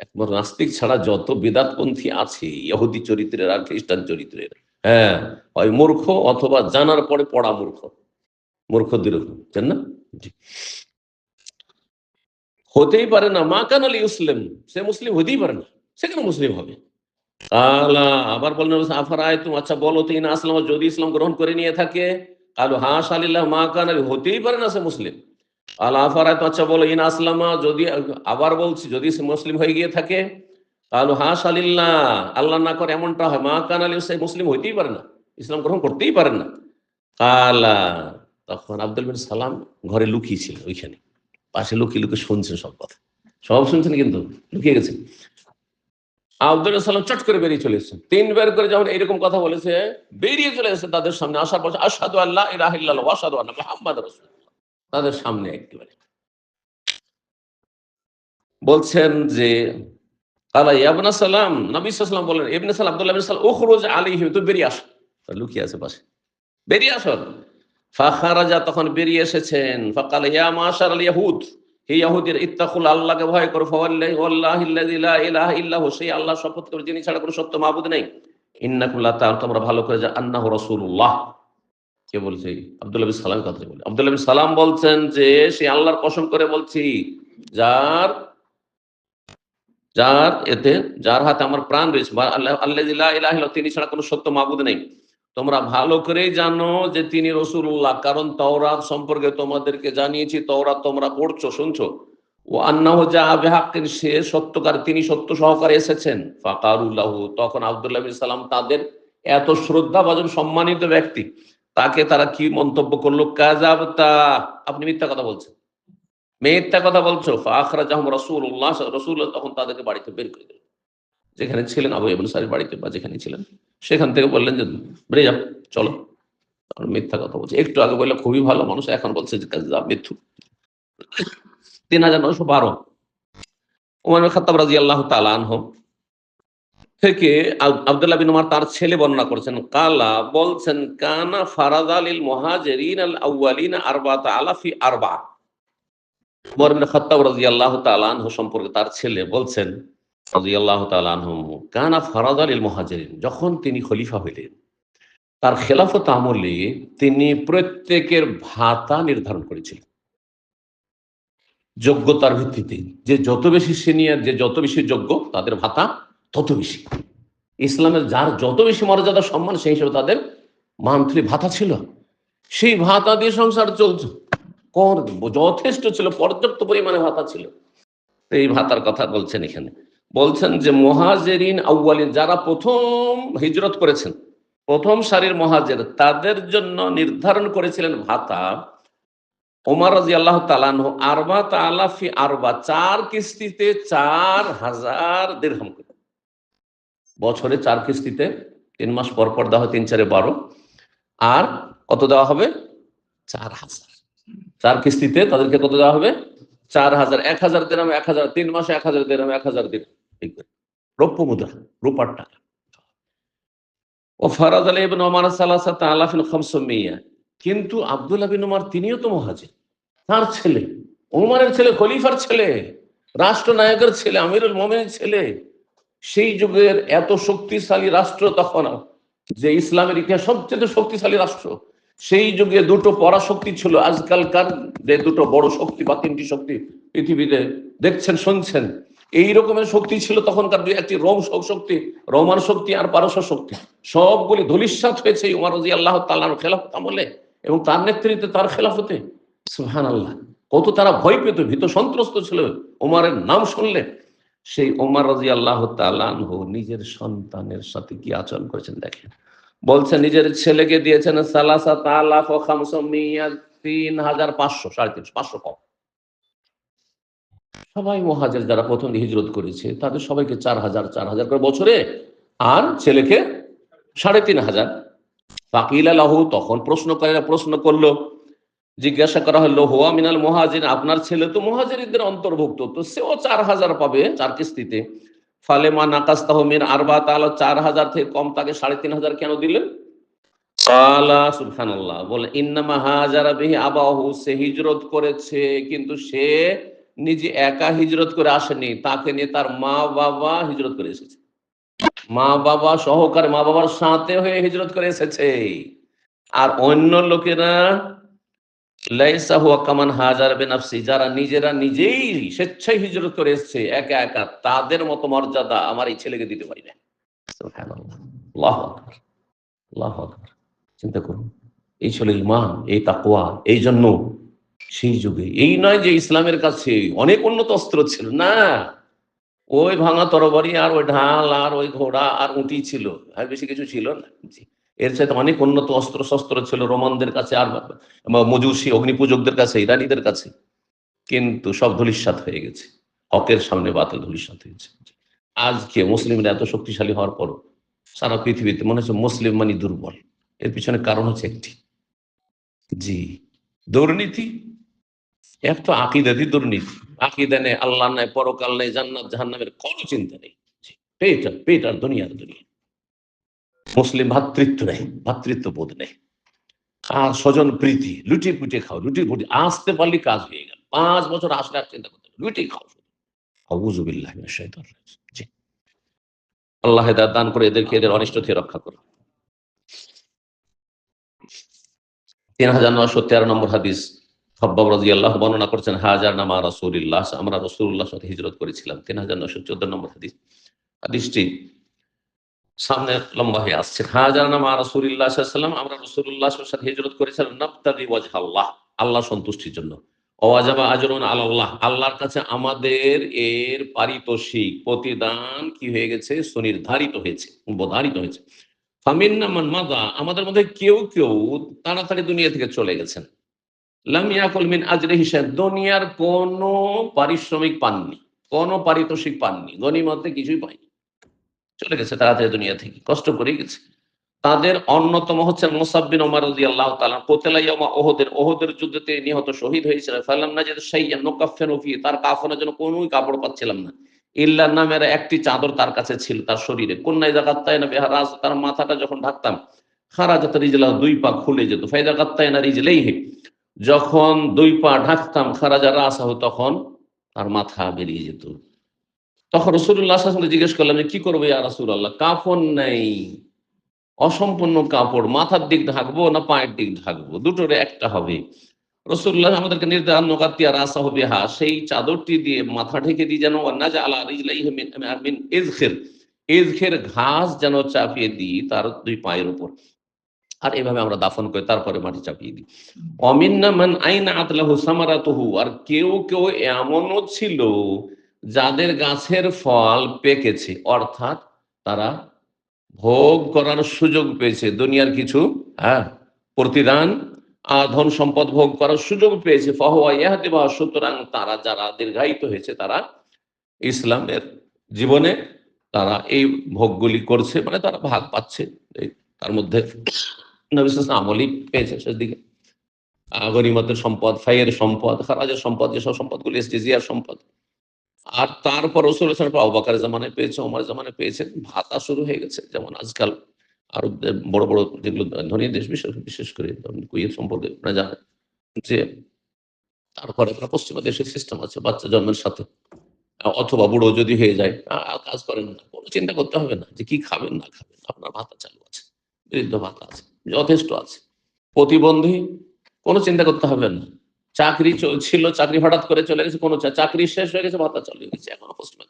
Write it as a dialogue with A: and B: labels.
A: একবার নাস্তিক ছাড়া যত বেদাতপন্থী আছে, ইহুদি চরিত্রের আর খ্রিস্টান চরিত্রের হ্যাঁ হয় মূর্খ অথবা জানার পরে পড়া মূর্খ। মূর্খ দুরকম না? হতেই পারে না। মা কান আলী মুসলিম সে মুসলিম হতেই পারে না। সে কেন মুসলিম হবে? আলা আবার বললেন আফারায় তুমি আচ্ছা বলো তো, ইনা আসলাম, যদি ইসলাম গ্রহণ করে নিয়ে থাকে, কালু হাস আলিল্লাহ, মা কান আলী হতেই পারে না সে মুসলিম। আল্লাহ আফারায় আচ্ছা বলো, ইনা আসলামা, যদি আবার বলছি, যদি মুসলিম হয়ে গিয়ে থাকে আলিল্লাহ আল্লাহ না করে এমনটা হয়, মা কান আলী মুসলিম হইতেই পারে না, ইসলাম গ্রহণ করতেই না। তখন আব্দুল বিন সালাম ঘরে লুকিয়ে ছিল ওইখানে, পাশে লুকিয়ে লুকিয়ে শুনছেন সব কথা। সব শুনছেন কিন্তু, লুকিয়ে গেছেন। আব্দুল সালাম চট করে বেরিয়ে চলে এসেছেন। তিনবার করে যখন এরকম কথা বলেছে, বেরিয়ে চলে এসেছে তাদের সামনে, আসার পর আসাদু আল্লাহ ইলাহিল্লাহ ওয়াসাদু আল্লাহ মুহাম্মদ রাসূলুল্লাহ। তাদের সামনে একেবারে। বলছেন যে, আলা ইয়াবনা সালাম? নবী সাল্লাম বলেন, ইবনে আব্দুল্লাহ তুই বেরিয়ে আস। তা লুকিয়ে আছে পাশে। বেরিয়ে তখন বেরিয়ে এসেছেন। ফাকাল ইয়া মাশার আল ইয়াহুদ। হে ইয়াহুদের, ইত্তাকুল, আল্লাহকে ভয় করো। ফাওয়াল্লাহি ওয়াল্লাহি আল্লাযী লা ইলাহা সেই আল্লাহ শপথ করে, যিনি ছাড়া কোনো সত্য মাবুদ নেই। ইন্নাকুম লা তোমরা ভালো করে যা আন্নাহু রাসূলুল্লাহ। কে বলছে? আব্দুল্লাহ সালাম কথা বলে। আব্দুল্লাহ সালাম বলছেন যে, সে আল্লাহর কসম করে বলছি, যার যার এতে, যার হাতে আমার প্রাণ রয়েছে আল্লাহ তিনি ছাড়া কোনো সত্য মাবুদ নেই। তোমরা ভালো করেই জানো যে তিনি রসুল্লাহ কারণ তওরাত সম্পর্কে তোমাদেরকে জানিয়েছি, তওরাত তোমরা পড়ছো, শুনছো। ও আন্নাহ যা সে সত্যকার, তিনি সত্য সহকারে এসেছেন। ফাকারুল্লাহ তখন আব্দুল্লাহ সালাম তাদের এত শ্রদ্ধা ভাজন সম্মানিত ব্যক্তি তাকে তারা কি মন্তব্য করল? কাজাবতা আপনি মিথ্যা কথা বলছেন। মিথ্যা কথা বলছো। ফাখরা জাহম রসুল্লাহ রসুল্লাহ তখন তাদেরকে বাড়িতে বের করে দিল যেখানে ছিলেন আবু ইবনে সারির বাড়িতে বা যেখানে ছিলেন। সেখান থেকে বললেন যে, বেরিয়ে যাও, চলো। মিথ্যা কথা বলছে। একটু আগে বললে খুবই ভালো মানুষ, এখন বলছে যে মিথ্যু। তিন হাজার নশো বারো। উমার বিন খাত্তাব রাজি আল্লাহ তালানহ থেকে আব- আব্দুল্লাহ বিন তার ছেলে বর্ণনা করেছেন, কালা বলছেন, কানা ফারাদ আলিল মহাজেরিন আল আউয়ালিন আলাফি আরবা। উমর বিন খাত্তাব রাজি আল্লাহ সম্পর্কে তার ছেলে বলছেন রাজি আল্লাহ কানা আলিল মহাজেরিন। যখন তিনি খলিফা হইলেন, তার খেলাফত আমলে তিনি প্রত্যেকের ভাতা নির্ধারণ করেছিলেন। যোগ্যতার ভিত্তিতে যে যত বেশি সিনিয়র যে যত বেশি যোগ্য, তাদের ভাতা তত বেশি। ইসলামের যার যত বেশি মর্যাদা, সম্মান, সেই হিসেবে তাদের মান্থলি ভাতা ছিল। সেই ভাতা দিয়ে সংসার চলছে। কর- যথেষ্ট ছিল, পর্যাপ্ত পরিমাণে ভাতা ছিল। এই ভাতার কথা বলছেন এখানে। বলছেন যে মহাজেরিন আউ্বালিন যারা প্রথম হিজরত করেছেন, প্রথম সারির মহাজের, তাদের জন্য নির্ধারণ করেছিলেন ভাতা ওমর রাজি আল্লাহ তালানহ আরবা তালাফি আরবা, চার কিস্তিতে চার হাজার দেড়হাম করে। বছরে চার কিস্তিতে তিন মাস পর পর দেওয়া হয় তিন চারে বারো। আর কত দেওয়া হবে? চার হাজার। চার কিস্তিতে তাদেরকে কত দেওয়া হবে? চার হাজার। এক হাজার দিরাম এক হাজার তিন মাসে এক হাজার দিরাম এক হাজার দিন। রৌপ্য মুদ্রা রূপার টাকা। ও ফারাদ আলী ইবনে ওমর সালাসাত আলাফিন খামসমিয়া কিন্তু আব্দুল্লাহ বিন ওমর তিনিও তো মহাজির। তার ছেলে ওমরের ছেলে খলিফার ছেলে রাষ্ট্রনায়কের ছেলে আমিরুল মোমেনের ছেলে। সেই যুগের এত শক্তিশালী রাষ্ট্র তখন, যে ইসলামের ইতিহাস সবচেয়ে শক্তিশালী রাষ্ট্র, সেই যুগে দুটো পরাশক্তি ছিল। আজকালকার যে দুটো বড় শক্তি বা তিনটি শক্তি পৃথিবীতে দেখছেন, শুনছেন, এই রকমের শক্তি ছিল তখনকার দুই একটি রোম শক্তি, রোমান শক্তি আর পারস্য শক্তি। সবগুলি ধলিস্বাত হয়েছে উমর রাজি আল্লাহ তাল্লাহ খেলাফত আমলে এবং তার নেতৃত্বে তার খেলাফতে। সুহান আল্লাহ কত তারা ভয় পেত, ভীত সন্ত্রস্ত ছিল। ওমারের নাম শুনলে সেই ওমর রাজি আল্লাহ তালাহ নিজের সন্তানের সাথে কি আচরণ করেছেন দেখেন। বলছেন, নিজের ছেলেকে দিয়েছেন সালাসা তালাফ ও খামসমিয়া তিন হাজার পাঁচশো, সাড়ে তিনশো, পাঁচশো কম। সবাই মহাজের যারা প্রথম হিজরত করেছে, তাদের সবাইকে চার হাজার চার হাজার করে বছরে আর ছেলেকে সাড়ে তিন হাজার। ফাকিল আলাহু তখন প্রশ্ন করে প্রশ্ন করল জিজ্ঞাসা করা হলো, হোয়া মিনাল মহাজির, আপনার ছেলে তো মহাজিরদের অন্তর্ভুক্ত, তো সেও চার হাজার পাবে চার কিস্তিতে। ফালেমা নাকাস তাহমিন আরবা, তাহলে চার হাজার থেকে কম তাকে সাড়ে তিন হাজার কেন দিলেন? বলে, ইন্নামা হাজারা বিহি আবাহু, সে হিজরত করেছে, কিন্তু সে নিজে একা হিজরত করে আসেনি, তাকে নিয়ে তার মা বাবা হিজরত করে এসেছে। মা বাবা সহকারে মা বাবার সাথে হয়ে হিজরত করে এসেছে। আর অন্য লোকেরা লাইসা হুয়া কামান হাজার বেনাফসি, যারা নিজেরা নিজেই স্বেচ্ছায় হিজরত করে এসেছে, একা একা তাদের মতো মর্যাদা আমার এই ছেলেকে দিতে পারি না। চিন্তা করুন, এই ছিল ইমান, এই তাকওয়া, এই জন্য সেই যুগে, এই নয় যে ইসলামের কাছে অনেক উন্নত অস্ত্র ছিল, না। ওই ভাঙা তরবারি আর ওই ঢাল আর ওই ঘোড়া আর উঁটি ছিল, আর বেশি কিছু ছিল না। এর সাথে অনেক উন্নত অস্ত্র শস্ত্র ছিল রোমানদের কাছে আর মজুসি অগ্নিপূজকদের কাছে ইরানিদের কাছে। কিন্তু সব ধুলিস্বাত হয়ে গেছে। হকের সামনে বাতিল ধুলিস্বাত হয়েছে। আজকে মুসলিমরা এত শক্তিশালী হওয়ার পরও সারা পৃথিবীতে মনে হচ্ছে মুসলিম মানে দুর্বল। এর পিছনে কারণ হচ্ছে একটি। জি। দুর্নীতি এক তো আকিদাতি দুর্নীতি। আকিদা নেই আল্লাহ নাই পরকাল নেই জান্নাত জাহান্নামের কোনো চিন্তা নেই। জি, পেট আর পেট আর দুনিয়ার দুনিয়া। মুসলিম ভ্রাতৃত্ব নেই ভ্রাতৃত্ব বোধ নেই। আর স্বজন প্রীতি, লুটি পুটে খাও, লুটি পুটি, আসতে পারলে কাজ হয়ে গেল। পাঁচ বছর আসলে আর চিন্তা করতে লুটি খাও। আল্লাহ দান করে এদেরকে, এদের অনিষ্ট থেকে রক্ষা করো তিন হাজার নশো তেরো নম্বর হাদিস হব্বাব রাজি আল্লাহ বর্ণনা করছেন হাজার নামা রাসূলিল্লাহ, আমরা রসুল্লাহ সাথে হিজরত করেছিলাম। তিন হাজার নয়শো চোদ্দ নম্বর হাদিস। হাদিসটি সামনে লম্বা হয়ে আসছে। হাজার নামা রাসূলিল্লাহ সাল্লাম আমরা রসুল্লাহ হিজরত করেছিলাম ওয়াজহ আল্লাহ আল্লাহ সন্তুষ্টির জন্য। অওয়াজাবা আজরুন আল্লাহ, আল্লাহর কাছে আমাদের এর পারিতোষিক প্রতিদান কি হয়ে গেছে? সুনির্ধারিত হয়েছে হয়েছে। ফামিন্না মান মাদা, আমাদের মধ্যে কেউ কেউ তাড়াতাড়ি দুনিয়া থেকে চলে গেছেন। আজরি হিসাব দুনিয়ার কোনো পারিশ্রমিক পাননি, কোনো পারিতোষিক পাননি গনিমতে কিছুই পায়নি চলে গেছে তাড়াতাড়ি দুনিয়া থেকে, কষ্ট করে গেছে। তাদের অন্যতম হচ্ছেন মোসাব্বিন ওমর রাদিয়াল্লাহু তাআলা কোতেলা ইয়ামা ওহদের ওহদের যুদ্ধতে নিহত শহীদ হয়েছিলেন। ফালাম নাজিদ শাইয়ান নুকাফফিনু ফি, তার কাফনের জন্য কোনো কাপড় পাচ্ছিলাম না। ইল্লা নামের একটি চাদর তার কাছে ছিল, তার শরীরে। কন্যায় জাকাত্তায় না বেহারাজ তার মাথাটা যখন ঢাকতাম, খারাজাত রিজলা দুই পা খুলে যেত। ফাইদা কাত্তায় না রিজলেইহি, যখন দুই পা ঢাকতাম, খারাজা রাসাহ তখন তার মাথা বেরিয়ে যেত। তখন রসুল্লাহ সাল্লাল্লাহু জিজ্ঞেস করলাম যে, কি করব ইয়া রাসূলুল্লাহ? কাফন নেই। অসম্পূর্ণ কাপড়। মাথার দিক ঢাকবো না পায়ের দিক ঢাকবো? দুটোর একটা হবে। রসুল্লাহ আমাদেরকে নির্ধারণ নকাতিয়া রাসা হবে হা সেই চাদরটি দিয়ে মাথা ঢেকে দিয়ে যেন না যে আলা মিন ইজখির। ঘাস যেন চাপিয়ে দিই তার দুই পায়ের উপর। আর এভাবে আমরা দাফন করে তারপরে মাটি চাপিয়ে দিই। অমিন্না মান আইনা আতলাহু সামারাতুহু। আর কেউ কেউ এমনও ছিল যাদের গাছের ফল পেকেছে অর্থাৎ তারা ভোগ করার সুযোগ পেয়েছে দুনিয়ার কিছু হ্যাঁ প্রতিদান ধন সম্পদ ভোগ করার সুযোগ পেয়েছে ফাহুয়া ইয়াহদি বা সুতরাং তারা যারা দীর্ঘায়িত হয়েছে তারা ইসলামের জীবনে তারা এই ভোগগুলি করছে মানে তারা ভাগ পাচ্ছে তার মধ্যে আমলই পেয়েছে শেষ দিকে। আহ, সম্পদ ফাইয়ের সম্পদ খারাজের সম্পদ যেসব সম্পদগুলি এসছে জিয়ার সম্পদ আর তারপর রসুল অবাকার জামানে পেয়েছে ওমর জামানে পেয়েছে, ভাতা শুরু হয়ে গেছে। যেমন আজকাল আরবদের বড় বড় যেগুলো ধনী দেশ, বিশেষ বিশেষ করে কুয়েত সম্পর্কে আপনারা জানেন যে তারপরে আপনার পশ্চিমা দেশের সিস্টেম আছে, বাচ্চা জন্মের সাথে। অথবা বুড়ো যদি হয়ে যায় কাজ করেন না, কোনো চিন্তা করতে হবে না যে কি খাবেন, না খাবেন, আপনার ভাতা চালু আছে, বৃদ্ধ ভাতা আছে, যথেষ্ট আছে। প্রতিবন্ধী, কোনো চিন্তা করতে হবে না। চাকরি ছিল, চাকরি হঠাৎ করে চলে গেছে, কোনো চাকরি শেষ হয়ে গেছে ভাতা চলে গেছে, এখন পশ্চিমা